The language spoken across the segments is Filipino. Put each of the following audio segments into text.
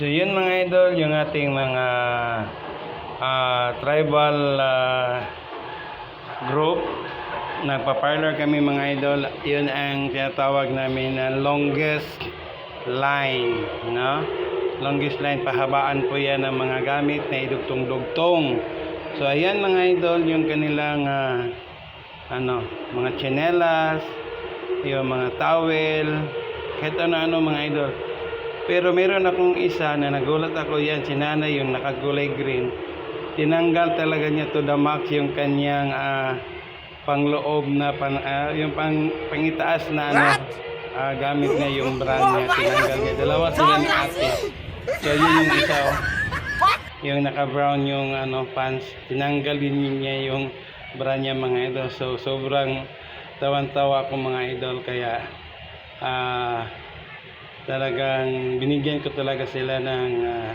So yun mga idol, yung ating mga ah, tribal ah, group. Nagpa-parlor kami mga idol. Yun ang tinatawag namin na longest line. No? Longest line, pahabaan po yan ng mga gamit na idugtong-dugtong. So ayan mga idol, yung kanilang ah, ano, mga tsinelas, yung mga towel, kahit ano-ano mga idol. Pero meron akong isa na nagulat ako yan, si nanay yung nakagulay green. Tinanggal talaga niya to the max yung kanyang ah, pangloob na pan, ah, yung pang, pangitaas na ano, ah, gamit niya yung brand niya. Tinanggal niya. Dalawa sila ni ate. So yun yung isa oh. Yung naka-brown yung ano pants. Tinanggal din niya yung brand niya mga idol. So sobrang tawan-tawa ako mga idol kaya ah talagang binigyan ko talaga sila ng ah,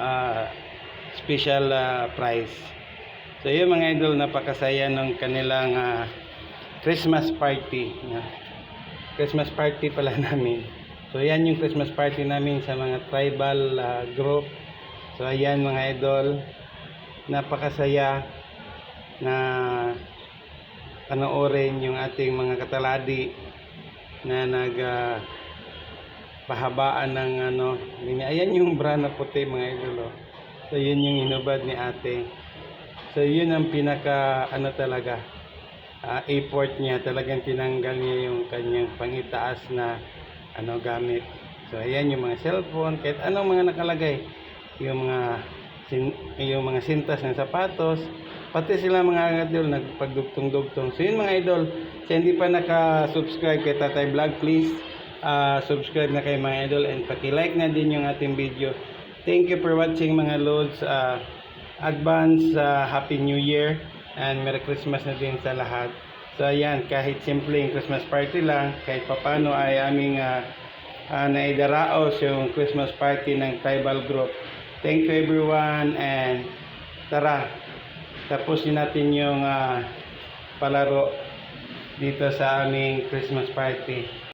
ah, special ah, price. So yun mga idol, napakasaya ng kanilang ah, Christmas party. Christmas party pala namin. So yan yung Christmas party namin sa mga tribal ah, group. So ayan mga idol, napakasaya na panoorin yung ating mga kataladi na nag ah, pahabaan ng ano ganyan. ayan yung bra na puti mga idol oh. so yun yung hinubad ni ate. So yun ang pinaka ano talaga ah, effort niya. Talagang tinanggal niya yung kanyang pangitaas na ano gamit. So ayan yung mga cellphone kahit anong mga nakalagay. Yung mga sin, yung mga sintas ng sapatos. Pati sila mga idol nagpagdugtong-dugtong. So yun mga idol sa hindi pa naka-subscribe kay Tatay Vlog please ah, subscribe na kayo mga idol and paki-like na din yung ating video thank you for watching mga loads Ah, advance ah, happy new year and merry christmas na din sa lahat so ayan kahit simpleng christmas party lang kahit papano ay aming ah, uh, naidaraos yung Christmas party ng tribal group. Thank you everyone and tara, tapusin natin yung ah, palaro dito sa aming Christmas party.